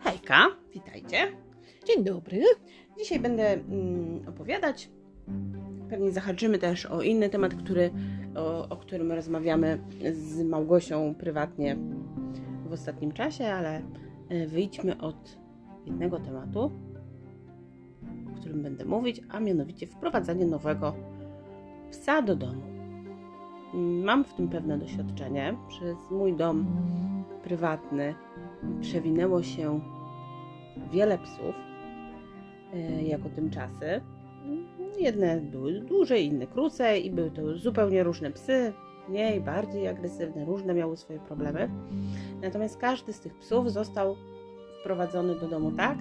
Hejka, witajcie. Dzień dobry. Dzisiaj będę mm, opowiadać. Pewnie zahaczymy też o inny temat, który, o, o którym rozmawiamy z Małgosią prywatnie w ostatnim czasie, ale e, wyjdźmy od jednego tematu, o którym będę mówić, a mianowicie wprowadzanie nowego psa do domu. Mam w tym pewne doświadczenie. Przez mój dom prywatny przewinęło się wiele psów e, jako tymczasy. Jedne były dłużej, inne krócej i były to zupełnie różne psy, mniej, bardziej agresywne, różne miały swoje problemy. Natomiast każdy z tych psów został wprowadzony do domu tak,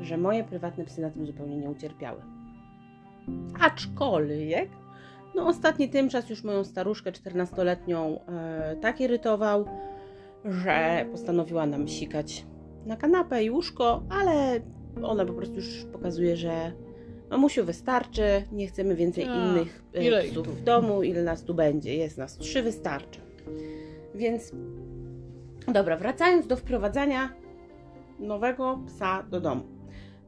że moje prywatne psy na tym zupełnie nie ucierpiały. Aczkolwiek, no ostatni tymczas już moją staruszkę 14-letnią e, tak irytował, że postanowiła nam sikać na kanapę i łóżko, ale ona po prostu już pokazuje, że mamusiu wystarczy, nie chcemy więcej A, innych e, ile psów w domu, ile nas tu będzie, jest nas trzy, wystarczy. Więc dobra, wracając do wprowadzania nowego psa do domu.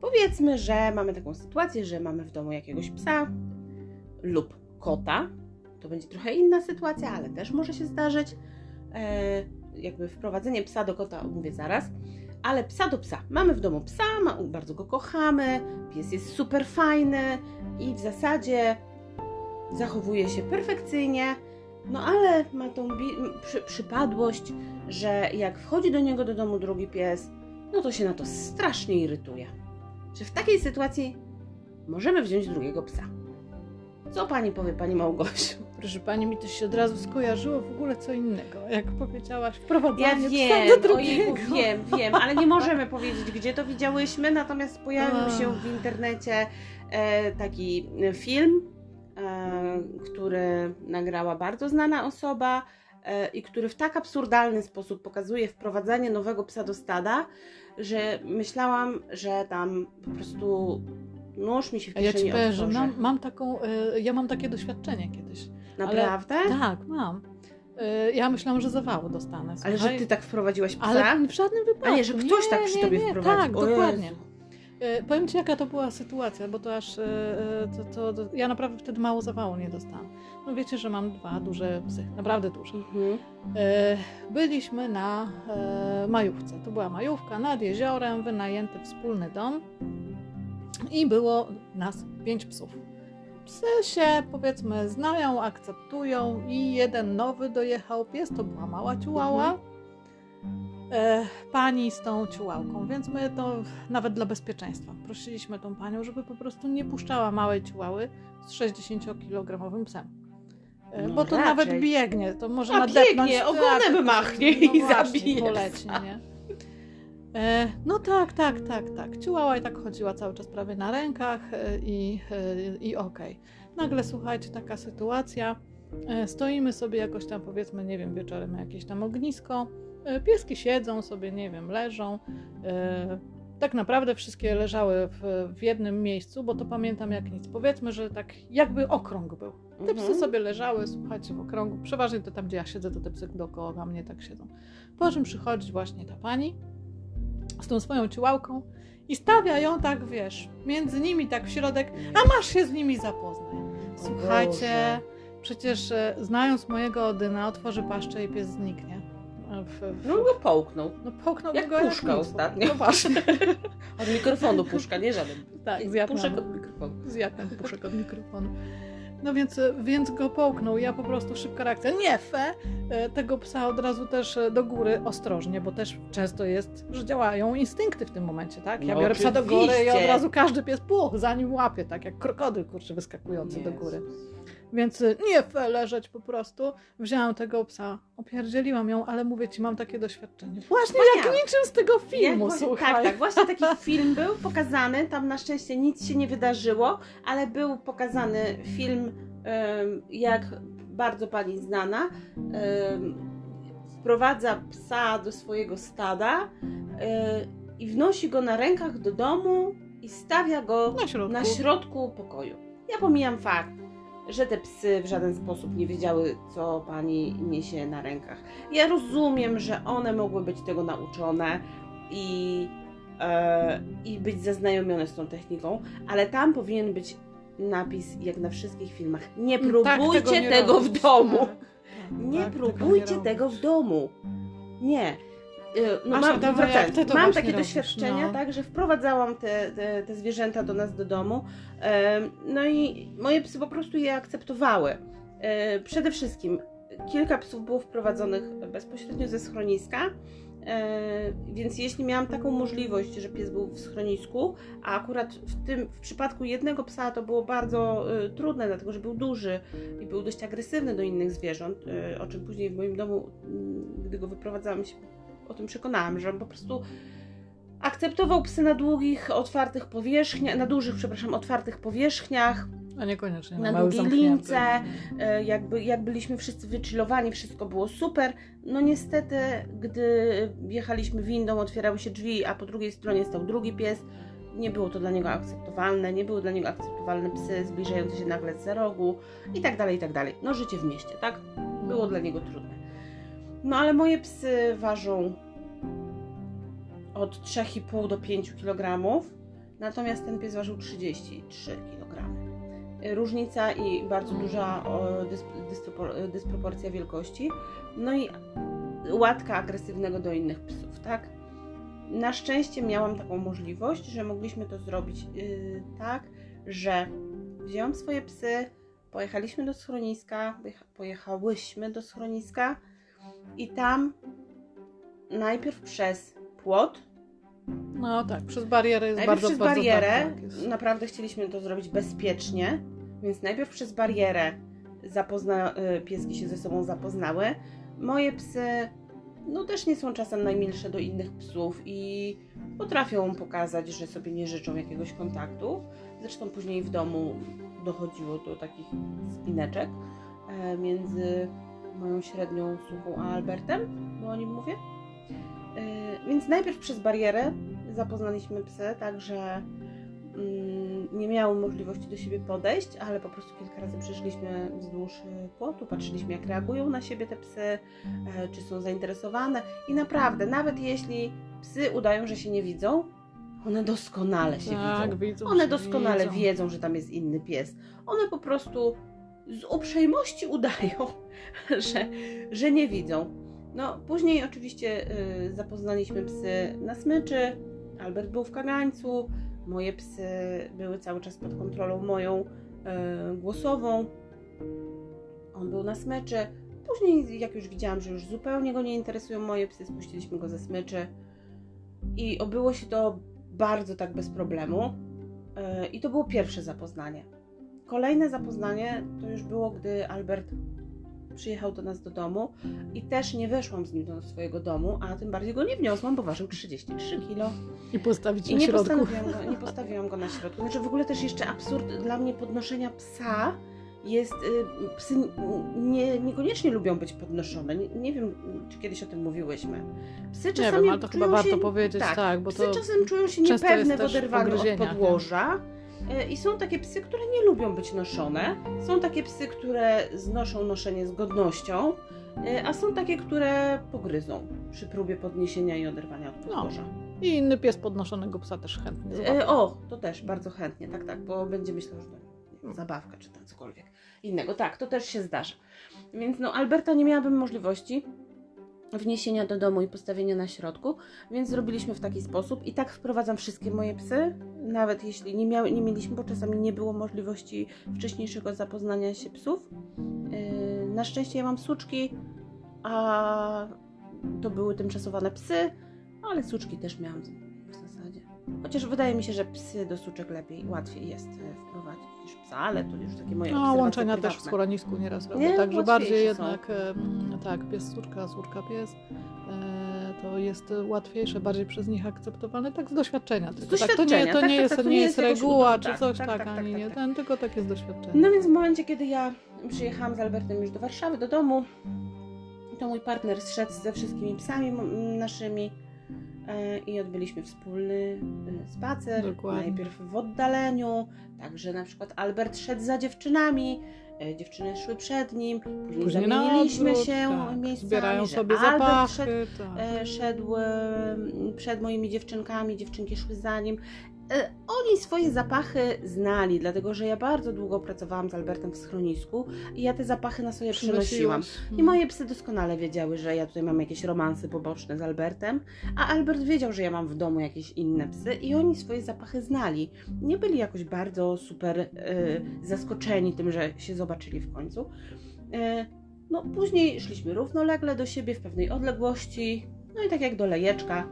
Powiedzmy, że mamy taką sytuację, że mamy w domu jakiegoś psa lub kota. To będzie trochę inna sytuacja, ale też może się zdarzyć. E, jakby wprowadzenie psa do kota omówię zaraz. Ale psa do psa. Mamy w domu psa, bardzo go kochamy, pies jest super fajny i w zasadzie zachowuje się perfekcyjnie, no ale ma tą przy, przypadłość, że jak wchodzi do niego do domu drugi pies, no to się na to strasznie irytuje. Czy w takiej sytuacji możemy wziąć drugiego psa? Co pani powie, pani Małgosiu? Proszę pani, mi to się od razu skojarzyło w ogóle co innego. Jak powiedziałaś, Ja wprowadzanie wiem, psa do ojejku, drugiego. wiem, wiem, ale nie możemy powiedzieć, gdzie to widziałyśmy, natomiast pojawił się w internecie e, taki film, e, który nagrała bardzo znana osoba e, i który w tak absurdalny sposób pokazuje wprowadzanie nowego psa do stada, że myślałam, że tam po prostu nóż mi się w A ja ci powiem, że mam, mam taką, y, ja mam takie doświadczenie kiedyś. Naprawdę? Ale, Tak, mam. Y, ja myślałam, że zawału dostanę. że słuchaj. ty tak wprowadziłaś psa? Ale w żadnym wypadku. A nie, że ktoś tak przy nie, tobie nie, wprowadził. Tak, O dokładnie. Jezu. Y, Powiem Ci, jaka to była sytuacja, bo to aż y, to, to, to, ja naprawdę wtedy mało zawału nie dostałam. No wiecie, że mam dwa duże psy, naprawdę duże. Mhm. Byliśmy na majówce. To była majówka nad jeziorem, wynajęty wspólny dom i było nas pięć psów. Psy się powiedzmy znają, akceptują i jeden nowy dojechał pies, to była mała ciułała. E, pani z tą ciułałką, więc my to nawet dla bezpieczeństwa prosiliśmy tą panią, żeby po prostu nie puszczała małej ciułały z 60-kilogramowym psem. E, No bo to raczej. nawet biegnie, to może A nadepnąć. biegnie, ogonem tak, machnie i właśnie, zabije poleci, nie? E, no tak, tak, tak, tak. Ciułała i tak chodziła cały czas prawie na rękach e, i, e, i okej. Nagle słuchajcie, taka sytuacja. E, stoimy sobie jakoś tam, powiedzmy, nie wiem, wieczorem jakieś tam ognisko. Pieski siedzą sobie, nie wiem, leżą. Tak naprawdę wszystkie leżały w, w jednym miejscu, bo to pamiętam jak nic. Powiedzmy, że tak jakby okrąg był. Te psy Mhm. sobie leżały, słuchajcie, w okrągu. Przeważnie to tam, gdzie ja siedzę, to te psy dookoła mnie tak siedzą. Po czym przychodzi właśnie ta pani z tą swoją ciułałką i stawia ją tak, wiesz, między nimi tak w środek, a masz się z nimi zapoznaj. Słuchajcie, przecież e, znając mojego Odyna, otworzy paszczę i pies zniknie. W, w, No go połknął. no połknął jak go puszka nic. ostatnio. No właśnie, Od mikrofonu puszka, nie żaden. tak, zjadł Puszek od mikrofonu. zjadł puszek od mikrofonu. No więc, więc go połknął. Ja po prostu szybka reakcja. Nie, fe! E, Tego psa od razu też e, do góry ostrożnie, bo też często jest, że działają instynkty w tym momencie, tak? Ja No biorę psa do góry i od razu każdy pies puch, zanim łapie, tak jak krokodyl kurczę wyskakujący do góry. Więc e, nie fe leżeć po prostu. Wzięłam tego psa, opierdzieliłam ją, ale mówię ci, mam takie doświadczenie. Właśnie jak Wspaniałe. niczym z tego filmu, Jak właśnie- słuchaj. Tak, tak, właśnie taki film był pokazany, tam na szczęście nic się nie wydarzyło, ale był pokazany film, em, jak bardzo pani znana em, wprowadza psa do swojego stada e, i wnosi go na rękach do domu i stawia go Na środku. na środku pokoju. Ja pomijam fakt, że te psy w żaden sposób nie wiedziały, co pani niesie na rękach. Ja rozumiem, że one mogły być tego nauczone i e, i być zaznajomiony z tą techniką, ale tam powinien być napis, jak na wszystkich filmach, nie Tak, próbujcie nie tego, w robić. domu. Tak, Nie tak, tego próbujcie nie tego w domu. Nie. Y, No Asia, mam, dawaj, wracając, jak ty to mam takie robisz, doświadczenia, no. tak, że wprowadzałam te, te, te zwierzęta do nas do domu. No i moje psy po prostu je akceptowały. E, Przede wszystkim kilka psów było wprowadzonych bezpośrednio ze schroniska. e, Więc jeśli miałam taką możliwość, że pies był w schronisku, a akurat w tym w przypadku jednego psa to było bardzo e, trudne, dlatego że był duży i był dość agresywny do innych zwierząt, o czym później w moim domu, mm, gdy go wyprowadzałam, się o tym przekonałam, że on po prostu akceptował psy na długich, otwartych powierzchniach, na dużych, przepraszam, otwartych powierzchniach, A niekoniecznie na małych długiej lince, e, jakby, jak byliśmy wszyscy wychillowani, wszystko było super. No niestety, gdy jechaliśmy windą, otwierały się drzwi, a po drugiej stronie stał drugi pies, nie było to dla niego akceptowalne, nie były dla niego akceptowalne psy zbliżające się nagle z rogu i tak dalej, i tak dalej. No życie w mieście, tak? Było dla niego trudne. No ale moje psy ważą od 3,5 do 5 kg, natomiast ten pies ważył 33 kg. Różnica i bardzo duża dysproporcja wielkości. No i łatka agresywnego do innych psów, tak? Na szczęście miałam taką możliwość, że mogliśmy to zrobić yy, tak, że wzięłam swoje psy, pojechaliśmy do schroniska, pojecha- pojechałyśmy do schroniska i tam najpierw przez płot, No tak, przez barierę jest najpierw bardzo, przez bardzo barierę, tak, naprawdę chcieliśmy to zrobić bezpiecznie, więc najpierw przez barierę zapozna, y, pieski się ze sobą zapoznały. Moje psy no też nie są czasem najmilsze do innych psów i potrafią pokazać, że sobie nie życzą jakiegoś kontaktu. Zresztą później w domu dochodziło do takich spineczek e, między moją średnią suką a Albertem, bo o nim mówię. E, Więc najpierw przez barierę zapoznaliśmy psy, także mm, nie miały możliwości do siebie podejść, ale po prostu kilka razy przeszliśmy wzdłuż y, płotu, patrzyliśmy jak reagują na siebie te psy, e, czy są zainteresowane i naprawdę, nawet jeśli psy udają, że się nie widzą, one doskonale się tak, widzą. widzą. One doskonale wiedzą, że tam jest inny pies. One po prostu z uprzejmości udają, że, że nie widzą. No, później oczywiście y, zapoznaliśmy psy na smyczy. Albert był w kagańcu. Moje psy były cały czas pod kontrolą moją y, głosową. On był na smyczy. Później, jak już widziałam, że już zupełnie go nie interesują moje psy, spuściliśmy go ze smyczy. I obyło się to bardzo tak bez problemu. E, I to było pierwsze zapoznanie. Kolejne zapoznanie to już było, gdy Albert przyjechał do nas do domu i też nie weszłam z nim do swojego domu, a tym bardziej go nie wniosłam, bo ważył 33 kilo. I postawić I na nie środku. go, nie postawiłam go na środku. Znaczy w ogóle też jeszcze absurd dla mnie podnoszenia psa jest, y, psy nie, niekoniecznie lubią być podnoszone. Nie, nie wiem, czy kiedyś o tym mówiłyśmy. Psy Nie czasami wiem, ale to chyba czują warto się, powiedzieć, tak, tak, bo psy to czasem czują się niepewne w oderwaniu od nie? podłoża. Y, I są takie psy, które nie lubią być noszone. Są takie psy, które znoszą noszenie z godnością, y, a są takie, które pogryzą przy próbie podniesienia i oderwania od No. podłoża. I inny pies podnoszonego psa też chętnie E, o, to też bardzo chętnie, tak, tak, bo będzie myślał, że to zabawka czy tam cokolwiek innego. Tak, to też się zdarza. Więc no, Alberta nie miałabym możliwości wniesienia do domu i postawienia na środku, więc zrobiliśmy w taki sposób i tak wprowadzam wszystkie moje psy, nawet jeśli nie, miały, nie mieliśmy, bo czasami nie było możliwości wcześniejszego zapoznania się psów. Yy, na szczęście ja mam suczki, a to były tymczasowane psy, ale suczki też miałam. Chociaż wydaje mi się, że psy do suczek lepiej, łatwiej jest e, wprowadzić niż psa, ale to już takie moje No, łączenia też w prywatne. schronisku nieraz robię, Nie, także bardziej są. jednak em, tak, pies córka, córka pies e, to jest łatwiejsze, bardziej przez nich akceptowalne, tak z doświadczenia. tak, to nie, doświadczenia, to tak, nie jest, to nie jest reguła czy tak, coś tak, tak, tak, ani nie ten, tylko tak jest doświadczenie. No więc w momencie, kiedy ja przyjechałam z Albertem już do Warszawy, do domu, to mój partner zszedł ze wszystkimi psami naszymi i odbyliśmy wspólny e, spacer. Dokładnie. Najpierw w oddaleniu, także na przykład Albert szedł za dziewczynami, e, dziewczyny szły przed nim, później, Później zamieniliśmy odwrót, się tak. miejscami, Zbierają sobie Albert zapachy. szedł tak. e, szedł e, przed moimi dziewczynkami, dziewczynki szły za nim. E, Oni swoje zapachy znali, dlatego że ja bardzo długo pracowałam z Albertem w schronisku i ja te zapachy na sobie przynosiłam. I moje psy doskonale wiedziały, że ja tutaj mam jakieś romanse poboczne z Albertem, a Albert wiedział, że ja mam w domu jakieś inne psy i oni swoje zapachy znali. Nie byli jakoś bardzo super e, zaskoczeni tym, że się zobaczyli w końcu. E, no, później szliśmy równolegle do siebie w pewnej odległości, no i tak jak do lejeczka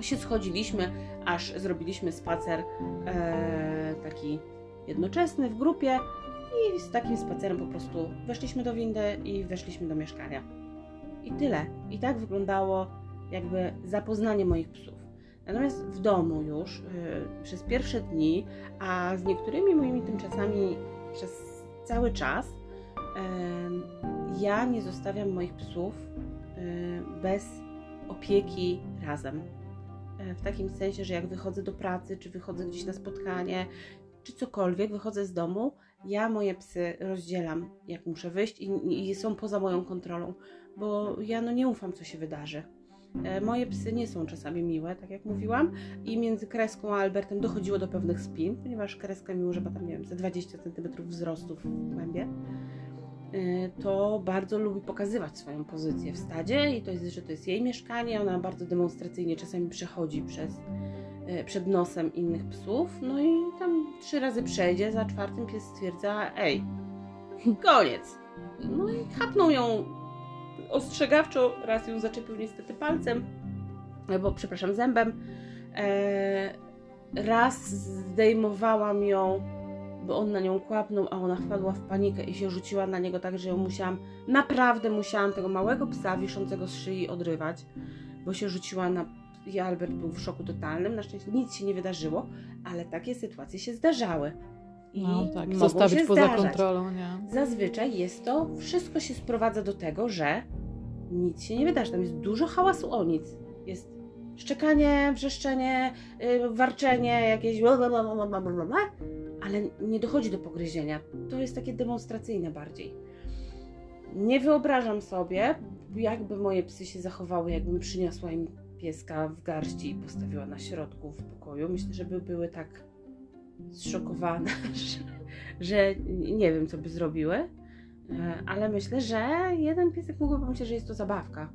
się schodziliśmy, aż zrobiliśmy spacer e, taki jednoczesny w grupie i z takim spacerem po prostu weszliśmy do windy i weszliśmy do mieszkania. I tyle. I tak wyglądało jakby zapoznanie moich psów. Natomiast w domu już y, przez pierwsze dni, a z niektórymi moimi tymczasami przez cały czas, em, ja nie zostawiam moich psów y, bez opieki razem. E, W takim sensie, że jak wychodzę do pracy, czy wychodzę gdzieś na spotkanie, czy cokolwiek, wychodzę z domu, ja moje psy rozdzielam, jak muszę wyjść i, i są poza moją kontrolą, bo ja no nie ufam, co się wydarzy. E, Moje psy nie są czasami miłe, tak jak mówiłam, i między Kreską a Albertem dochodziło do pewnych spin, ponieważ Kreska mi używa tam, nie wiem, ze 20 cm wzrostu w głębie. E, To bardzo lubi pokazywać swoją pozycję w stadzie i to jest, że to jest jej mieszkanie. Ona bardzo demonstracyjnie czasami przechodzi przez, e, przed nosem innych psów. No i tam trzy razy przejdzie, za czwartym pies stwierdza: Ej, koniec. No i chapnął ją ostrzegawczo, raz ją zaczepił niestety palcem, albo przepraszam, zębem. E, raz zdejmowałam ją, bo on na nią kłapnął, a ona wpadła w panikę i się rzuciła na niego tak, że ją musiałam, naprawdę musiałam tego małego psa wiszącego z szyi odrywać, bo się rzuciła na... I Albert był w szoku totalnym. Na szczęście nic się nie wydarzyło, ale takie sytuacje się zdarzały. I No tak, mogą zostawić się poza zdarzać. kontrolą, nie? Zazwyczaj jest to, wszystko się sprowadza do tego, że nic się nie wydarzy. Tam jest dużo hałasu o nic. Jest szczekanie, wrzeszczenie, yy, warczenie, jakieś blablabla, ale nie dochodzi do pogryzienia. To jest takie demonstracyjne bardziej. Nie wyobrażam sobie, jakby moje psy się zachowały, jakbym przyniosła im pieska w garści i postawiła na środku w pokoju. Myślę, że by były tak zszokowane, że, nie wiem, co by zrobiły. E, Ale myślę, że jeden piesek mógłby pomyśleć, że jest to zabawka.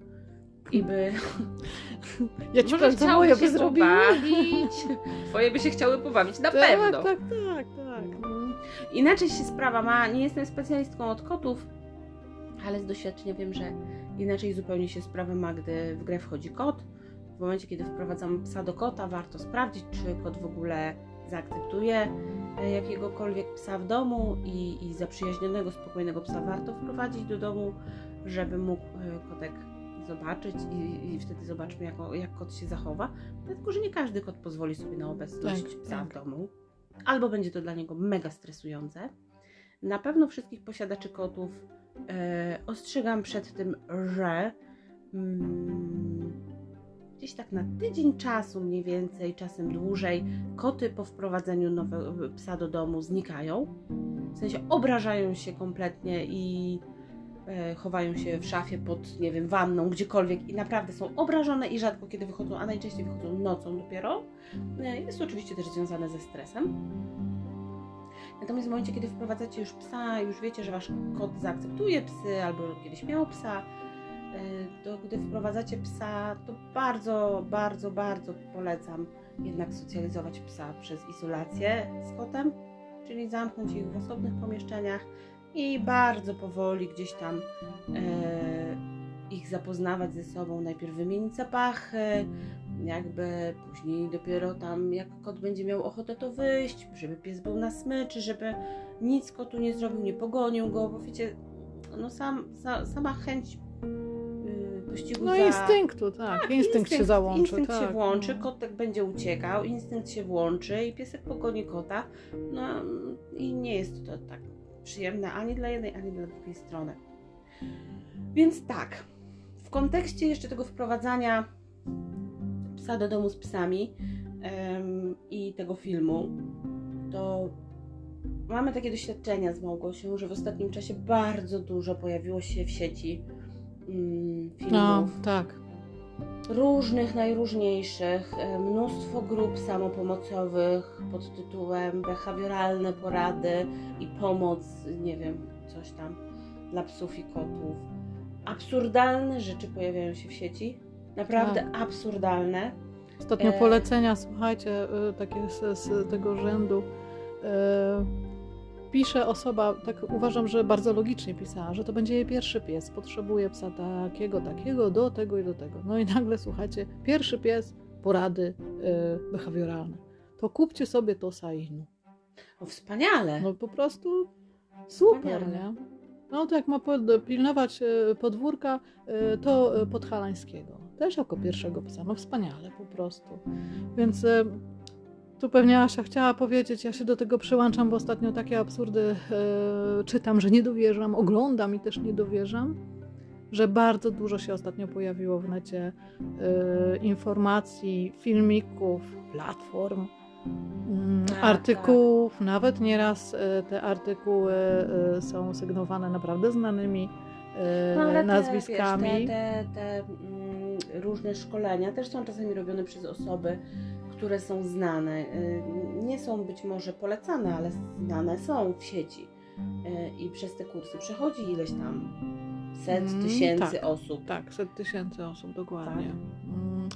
I by Ja ci może powiem, co chciały moje się by zrobiły. pobawić. Twoje by się chciały pobawić, na tak, pewno. Tak, tak, tak. Mm, Inaczej się sprawa ma. Nie jestem specjalistką od kotów, ale z doświadczenia wiem, że inaczej zupełnie się sprawa ma, gdy w grę wchodzi kot. W momencie, kiedy wprowadzamy psa do kota, warto sprawdzić, czy kot w ogóle zaakceptuje e, jakiegokolwiek psa w domu i, i zaprzyjaźnionego, spokojnego psa warto wprowadzić do domu, żeby mógł e, kotek zobaczyć i, i wtedy zobaczmy, jak, jak kot się zachowa. Dlatego, że nie każdy kot pozwoli sobie na obecność Tak, psa tak. w domu albo będzie to dla niego mega stresujące. Na pewno wszystkich posiadaczy kotów e, ostrzegam przed tym, że mm, gdzieś tak na tydzień czasu mniej więcej, czasem dłużej, koty po wprowadzeniu nowego psa do domu znikają. W sensie obrażają się kompletnie i chowają się w szafie pod, nie wiem, wanną, gdziekolwiek i naprawdę są obrażone i rzadko kiedy wychodzą, a najczęściej wychodzą nocą dopiero. E, Jest to oczywiście też związane ze stresem. Natomiast w momencie, kiedy wprowadzacie już psa, już wiecie, że wasz kot zaakceptuje psy albo kiedyś miał psa, y, to gdy wprowadzacie psa, to bardzo, bardzo, bardzo polecam jednak socjalizować psa przez izolację z kotem, czyli zamknąć ich w osobnych pomieszczeniach i bardzo powoli gdzieś tam e, ich zapoznawać ze sobą, najpierw wymienić zapachy, jakby później dopiero tam jak kot będzie miał ochotę to wyjść, żeby pies był na smyczy, żeby nic kotu nie zrobił, nie pogonił go, bo wiecie, no sam, sa, sama chęć yy, pościgu No za... instynktu, tak. instynkt, się załączy. Instynkt tak. się włączy, no. kotek będzie uciekał, instynkt się włączy i piesek pogoni kota. No i nie jest to tak przyjemne ani dla jednej, ani dla drugiej strony. Więc tak, w kontekście jeszcze tego wprowadzania psa do domu z psami i tego filmu, to mamy takie doświadczenia z Małgosią, że w ostatnim czasie bardzo dużo pojawiło się w sieci mm, filmów. No, tak. Różnych, najróżniejszych, e, mnóstwo grup samopomocowych pod tytułem behawioralne porady i pomoc, nie wiem, coś tam dla psów i kotów. Absurdalne rzeczy pojawiają się w sieci. Naprawdę absurdalne. Ostatnio E. polecenia, słuchajcie, y, takie z, z tego rzędu. Y, Pisze osoba, tak uważam, że bardzo logicznie pisała, że to będzie jej pierwszy pies. Potrzebuje psa takiego, takiego, do tego i do tego. No i nagle słuchajcie, pierwszy pies, porady y, behawioralne. To kupcie sobie to Sainu. O, wspaniale. No po prostu super, Wspaniale. nie? No to jak ma pilnować e, podwórka, e, to e, podhalańskiego. Też jako pierwszego psa. No wspaniale po prostu. Więc tu pewnie Asia chciała powiedzieć, ja się do tego przyłączam, bo ostatnio takie absurdy e, czytam, że nie dowierzam, oglądam i też nie dowierzam, że bardzo dużo się ostatnio pojawiło w necie e, informacji, filmików, platform, mm, Tak, artykułów, nawet nieraz e, te artykuły są sygnowane naprawdę znanymi No, ale te, nazwiskami. Wiesz, te, te, te mm, różne szkolenia też są czasami robione przez osoby, które są znane. Y, Nie są być może polecane, ale znane są w sieci. Y, I przez te kursy przechodzi ileś tam set Mm, tysięcy tak. osób. Tak, set tysięcy osób dokładnie. Tak. Mm,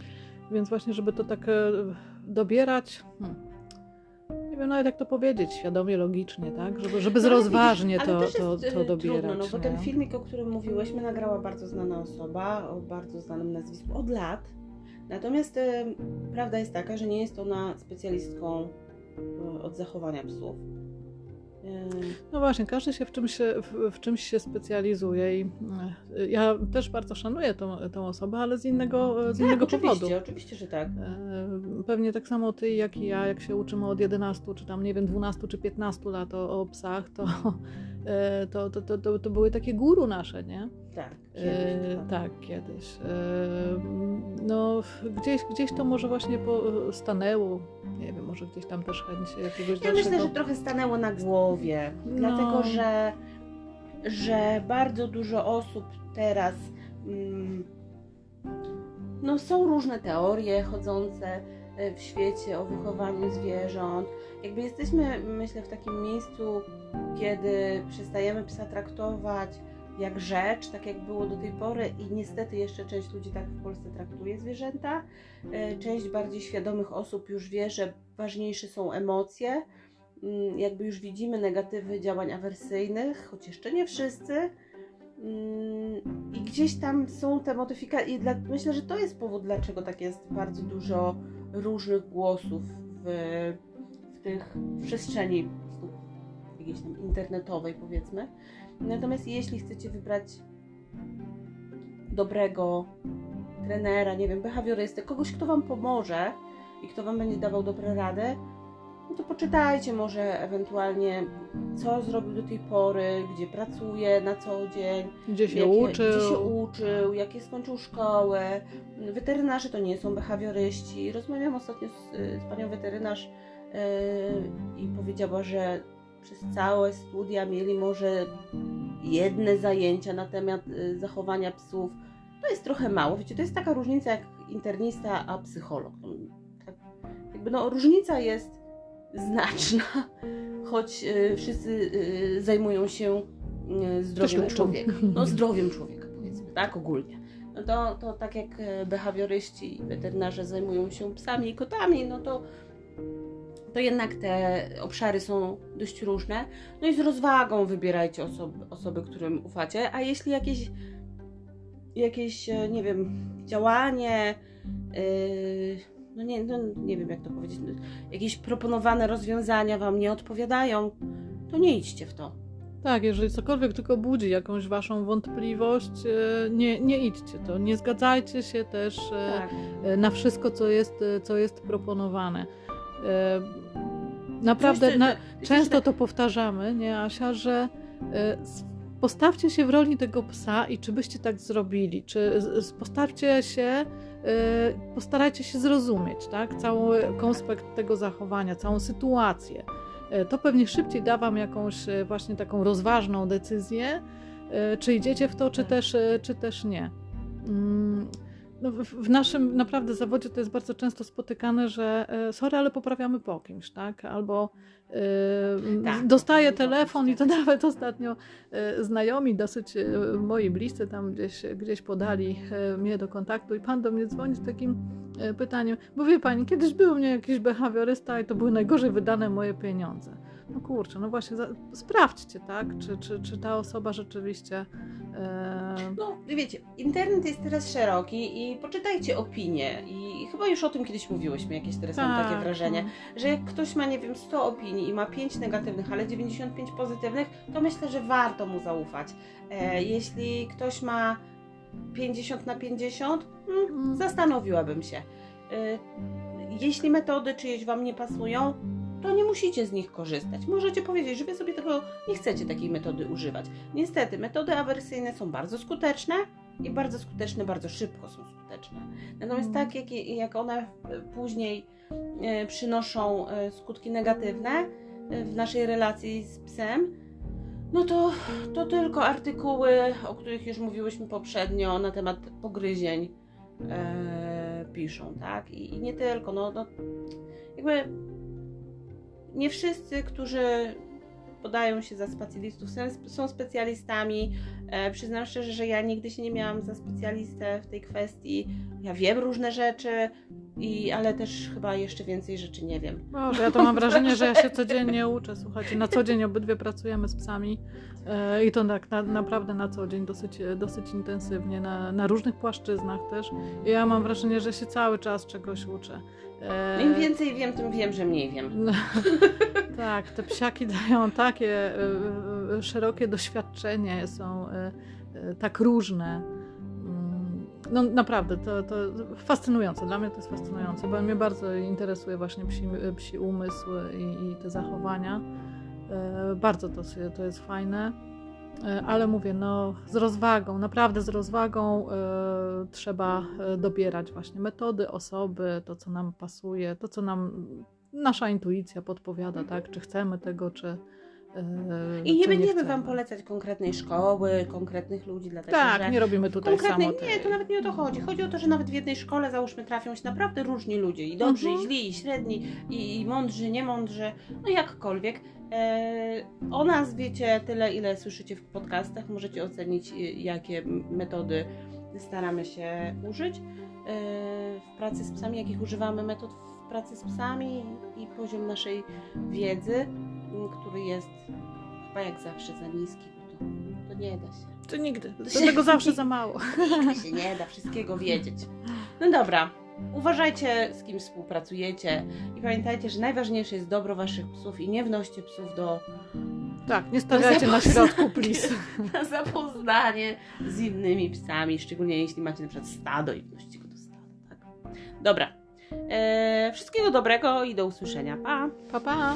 Więc właśnie, żeby to tak e, dobierać, hmm, nie wiem nawet jak to powiedzieć, świadomie, logicznie, tak? Żeby, żeby No, rozważnie to, to, to y, dobierać. Trudno, no bo ten nie? filmik, o którym mówiłyśmy, nagrała bardzo znana osoba o bardzo znanym nazwisku od lat. Natomiast y, prawda jest taka, że nie jest ona specjalistką y, od zachowania psów. Y, No właśnie, każdy się w czymś, się- w, w czymś się specjalizuje i e, ja też bardzo szanuję tą, tą osobę, ale z innego, z innego tak, powodu. oczywiście, oczywiście, że tak. E, Pewnie tak samo ty, jak i ja, jak się uczymy od 11, czy tam nie wiem, 12 czy 15 lat o, o psach, to, e, to, to, to, to, to były takie guru nasze, nie? Tak, E, kiedyś to tak, kiedyś. E, no, gdzieś, gdzieś to może właśnie po, stanęło. Nie wiem, może gdzieś tam też chęć jakiegoś Ja dalszego... myślę, że trochę stanęło na głowie, No. dlatego że, że bardzo dużo osób teraz. Mm, no, są różne teorie chodzące e, w świecie o wychowaniu zwierząt. Jakby jesteśmy, myślę, w takim miejscu, kiedy przestajemy psa traktować jak rzecz, tak jak było do tej pory, i niestety jeszcze część ludzi tak w Polsce traktuje zwierzęta. E, Część bardziej świadomych osób już wie, że ważniejsze są emocje. Mm, Jakby już widzimy negatywy działań awersyjnych, choć jeszcze nie wszyscy. Mm, I gdzieś tam są te modyfikacje. I dla, myślę, że to jest powód, dlaczego tak jest bardzo dużo różnych głosów w, w tych przestrzeni jakiejś tam internetowej, powiedzmy. Natomiast jeśli chcecie wybrać dobrego trenera, nie wiem, behawiorystę, kogoś, kto Wam pomoże i kto Wam będzie dawał dobre rady, no to poczytajcie może ewentualnie, co zrobił do tej pory, gdzie pracuje na co dzień, Gdzie się jakie- uczył. gdzie się uczył, jakie skończył szkołę. Weterynarze to nie są behawioryści. Rozmawiałam ostatnio z, z panią weterynarz yy, i powiedziała, że przez całe studia mieli może jedne zajęcia na temat y, zachowania psów. To jest trochę mało. Wiecie, to jest taka różnica jak internista a psycholog. No, tak, jakby no, różnica jest znaczna, choć y, wszyscy y, zajmują się y, zdrowiem człowieka. No, zdrowiem człowieka, powiedzmy, tak ogólnie. No to, to tak jak e, behawioryści i weterynarze zajmują się psami i kotami, no to, to jednak te obszary są dość różne. No i z rozwagą wybierajcie osoby, osoby którym ufacie, a jeśli jakieś, jakieś e, nie wiem, działanie, yy, no, nie, no nie wiem jak to powiedzieć, no, jakieś proponowane rozwiązania Wam nie odpowiadają, to nie idźcie w to. Tak, jeżeli cokolwiek tylko budzi jakąś waszą wątpliwość, e, nie, nie idźcie to. Nie zgadzajcie się też e, Tak. e, na wszystko, co jest, co jest proponowane. Naprawdę co- na, często to powtarzamy, nie Asia, że postawcie się w roli tego psa i czy byście tak zrobili, czy postawcie się, y, postarajcie się zrozumieć, tak, cały konspekt tego zachowania, całą sytuację. Y, To pewnie szybciej da wam jakąś y, właśnie taką rozważną decyzję, czy idziecie w to, czy też, czy też nie. No w, naszym naprawdę zawodzie to jest bardzo często spotykane, że e, sorry, ale poprawiamy po kimś, tak? Albo e, Tak, dostaję po telefon i to nawet ostatnio e, znajomi, dosyć moi bliscy tam gdzieś, gdzieś podali mnie do kontaktu i pan do mnie dzwoni z takim pytaniem, bo wie pani, kiedyś był u mnie jakiś behawiorysta i to były najgorzej wydane moje pieniądze. No kurczę, no właśnie, za, sprawdźcie, tak? Czy, czy, czy ta osoba rzeczywiście e, No, wiecie, internet jest teraz szeroki i poczytajcie opinie. I chyba już o tym kiedyś mówiłyśmy, jakieś teraz mam takie tak, wrażenie, no. że jak ktoś ma, nie wiem, 100 opinii i ma 5 negatywnych, ale 95 pozytywnych, to myślę, że warto mu zaufać. E, jeśli ktoś ma 50 na 50, mm, Mm. zastanowiłabym się. E, jeśli metody czyjeś Wam nie pasują, to nie musicie z nich korzystać. Możecie powiedzieć, że Wy sobie tego nie chcecie takiej metody używać. Niestety, metody awersyjne są bardzo skuteczne i bardzo skuteczne, bardzo szybko są skuteczne. Natomiast Mm. tak jak, jak one później e, przynoszą e, skutki negatywne e, w naszej relacji z psem, no to, to tylko artykuły, o których już mówiłyśmy poprzednio na temat pogryzień e, piszą, tak? I, I nie tylko, no, no jakby nie wszyscy, którzy podają się za specjalistów, są- specjalistami. E, przyznam szczerze, że ja nigdy się nie miałam za specjalistę w tej kwestii. Ja wiem różne rzeczy, i, ale też chyba jeszcze więcej rzeczy nie wiem. Boże, ja to mam wrażenie, że ja się codziennie uczę. Słuchajcie, na co dzień obydwie pracujemy z psami e, i to tak na, naprawdę na co dzień, dosyć, dosyć intensywnie, na, na różnych płaszczyznach też. I ja mam wrażenie, że się cały czas czegoś uczę. E, Im więcej wiem, tym wiem, że mniej wiem. no, tak, te psiaki dają takie e, szerokie doświadczenie, są tak różne. No naprawdę, to, to fascynujące. Dla mnie to jest fascynujące, bo mnie bardzo interesuje właśnie psi, psi umysł i, i te zachowania. E, Bardzo to, to jest fajne. E, Ale mówię, no z rozwagą, naprawdę z rozwagą e, trzeba dobierać właśnie metody, osoby, to co nam pasuje, to co nam nasza intuicja podpowiada, tak? Czy chcemy tego, czy. E, I nie będziemy chcemy. Wam polecać konkretnej szkoły, konkretnych ludzi, dlatego że Tak, nie robimy tutaj konkretnej, nie, to nawet nie o to chodzi. Chodzi o to, że nawet w jednej szkole, załóżmy, trafią się naprawdę różni ludzie. I dobrzy, Mhm. i źli, i średni, i, i mądrzy, niemądrzy, no jakkolwiek. E, o nas wiecie tyle, ile słyszycie w podcastach. Możecie ocenić, y, jakie metody staramy się użyć e, w pracy z psami, jakich używamy metod w pracy z psami i poziom naszej wiedzy, który jest chyba jak zawsze za niski, bo to, to nie da się. To nigdy. Do tego zawsze za mało. Nigdy się nie da wszystkiego wiedzieć. No dobra, uważajcie z kim współpracujecie i pamiętajcie, że najważniejsze jest dobro waszych psów i nie wnoście psów do Tak, nie stawiajcie na środku, please. na zapoznanie z innymi psami, szczególnie jeśli macie na przykład stado i wnoście go do stada. Tak? Dobra. Eee, wszystkiego dobrego i do usłyszenia. Pa! Pa, pa.